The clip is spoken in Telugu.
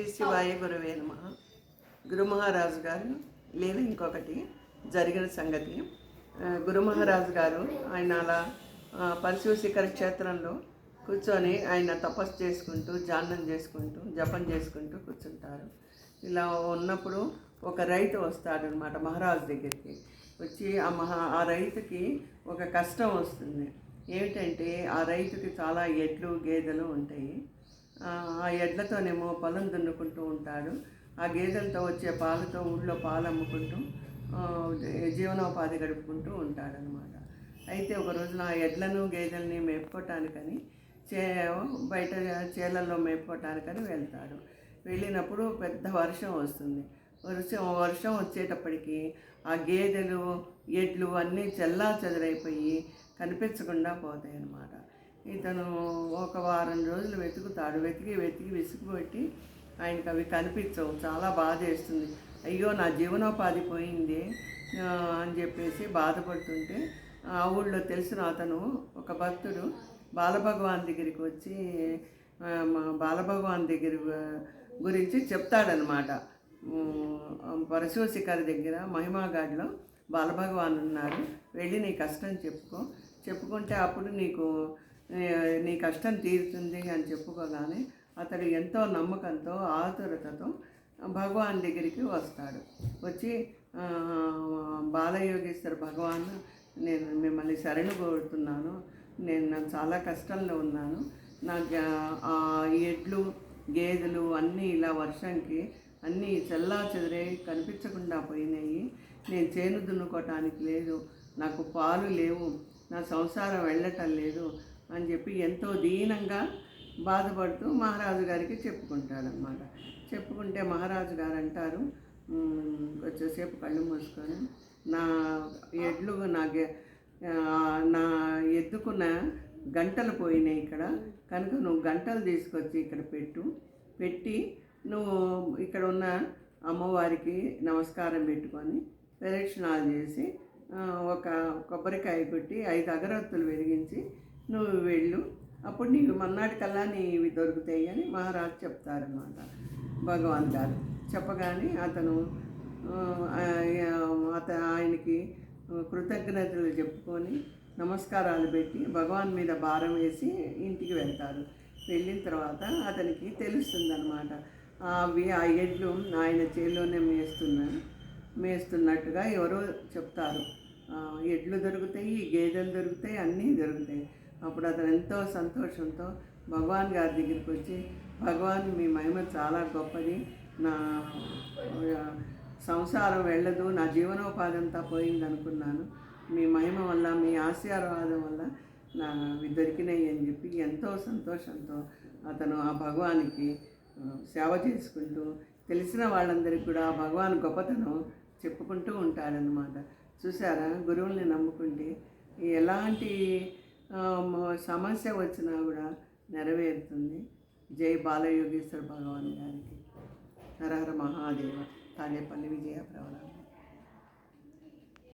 శ్రీ శివాయ గురువే నమ. గురు మహారాజు గారు లేని ఇంకొకటి జరిగిన సంగతి. గురు మహారాజు గారు ఆయన అలా ఆ, పరశువ శిఖర క్షేత్రంలో కూర్చొని ఆయన తపస్సు చేసుకుంటూ జానం చేసుకుంటూ జపం చేసుకుంటూ కూర్చుంటారు. ఇలా ఉన్నప్పుడు ఒక రైతు వస్తాడనమాట మహారాజు దగ్గరికి. వచ్చి ఆ మహా ఆ రైతుకి ఒక కష్టం వస్తుంది. ఏమిటంటే ఆ రైతుకి చాలా ఎడ్లు గేదెలు ఉంటాయి. ఆ ఎడ్లతోనేమో పొలం దున్నుకుంటూ ఉంటాడు. ఆ గేదెలతో వచ్చే పాలతో ఊళ్ళో పాలు అమ్ముకుంటూ జీవనోపాధి గడుపుకుంటూ ఉంటాడనమాట అయితే ఒక రోజున ఆ ఎడ్లను గేదెల్ని మేపుకోవటానికని చే బయట చేలల్లో మేపుకోవటానికని వెళ్తాడు. వెళ్ళినప్పుడు పెద్ద వర్షం వస్తుంది. వర్షం వర్షం వచ్చేటప్పటికి ఆ గేదెలు ఎడ్లు అన్నీ చెల్లా చెదరైపోయి కనిపించకుండా పోతాయి అన్నమాట ఇతను ఒక వారం రోజులు వెతుకుతాడు. వెతికి వెతికి విసుగుపెట్టి ఆయనకు అవి కనిపించవు. చాలా బాధ వేస్తుంది. అయ్యో నా జీవనోపాధి పోయింది అని చెప్పేసి బాధపడుతుంటే ఆ ఊళ్ళో తెలిసిన అతను. ఒక భక్తుడు బాలభగవాన్ దగ్గరికి వచ్చి బాలభగవాన్ దగ్గర గురించి చెప్తాడనమాట పరశువ శిఖర్ దగ్గర మహిమాగాడ్లో బాలభగవాన్ ఉన్నారు వెళ్ళి నీ కష్టం చెప్పుకో. చెప్పుకుంటే అప్పుడు నీకు నీ కష్టం తీరుతుంది అని చెప్పుకోగానే అతడు ఎంతో నమ్మకంతో ఆతురతతో భగవాన్ దగ్గరికి వస్తాడు. వచ్చి బాలయోగేశ్వర భగవాన్ నేను మిమ్మల్ని శరణు కోరుతున్నాను. నేను చాలా కష్టంలో ఉన్నాను. నాకు ఆ ఎడ్లు గేదెలు అన్నీ ఇలా వర్షంకి అన్నీ చల్లా చెదిరే కనిపించకుండా పోయినాయి. నేను చేను దున్నుకోవటానికి లేదు. నాకు పాలు లేవు. నా సంసారం వెళ్ళటం లేదు. అని చెప్పి ఎంతో దీనంగా బాధపడుతూ మహారాజు గారికి చెప్పుకుంటాడనమాట చెప్పుకుంటే మహారాజు గారు అంటారు "ఉమ్, కొంచెంసేపు కళ్ళు మూసుకొని నా ఎడ్లు నా నా ఎద్దుకున్న గంటలు పోయినాయి ఇక్కడ. కనుక నువ్వు గంటలు తీసుకొచ్చి ఇక్కడ పెట్టు. పెట్టి నువ్వు ఇక్కడ ఉన్న అమ్మవారికి నమస్కారం పెట్టుకొని ప్రదక్షిణాలు చేసి ఒక కొబ్బరికాయ కొట్టి ఐదు అగరత్తులు వెలిగించి నువ్వు వెళ్ళు. అప్పుడు నీకు మన్నాటికల్లా నీవి దొరుకుతాయి అని మహారాజు చెప్తారన్నమాట. భగవాన్ గారు చెప్పగానే అతను అత ఆయనకి కృతజ్ఞతలు చెప్పుకొని నమస్కారాలు పెట్టి భగవాన్ మీద భారం వేసి ఇంటికి వెళ్తారు. వెళ్ళిన తర్వాత అతనికి తెలుస్తుందన్నమాట. అవి ఆ ఎడ్లు ఆయన చేలోనే మేస్తున్నాయి మేస్తున్నట్టుగా ఎవరో చెప్తారు. ఎడ్లు దొరుకుతాయి గేదెలు దొరుకుతాయి అన్నీ దొరుకుతాయి. అప్పుడు అతను ఎంతో సంతోషంతో భగవాన్ గారి దగ్గరికి వచ్చి భగవాన్ మీ మహిమ చాలా గొప్పది. నా సంసారం వెళ్ళదు. నా జీవనోపాధి అంతా పోయింది అనుకున్నాను. మీ మహిమ వల్ల మీ ఆశీర్వాదం వల్ల నా అవి దొరికినాయి అని చెప్పి ఎంతో సంతోషంతో అతను ఆ భగవానికి సేవ చేసుకుంటూ తెలిసిన వాళ్ళందరికీ కూడా ఆ భగవాన్ గొప్పతనం చెప్పుకుంటూ ఉంటాడనమాట చూసారా గురువుల్ని నమ్ముకుంటే ఎలాంటి సమస్య వచ్చినా కూడా నెరవేరుతుంది. జై బాలయోగేశ్వర భగవాన్ గారికి. నరహర మహాదేవ. తాడేపల్లి విజయ ప్రవణ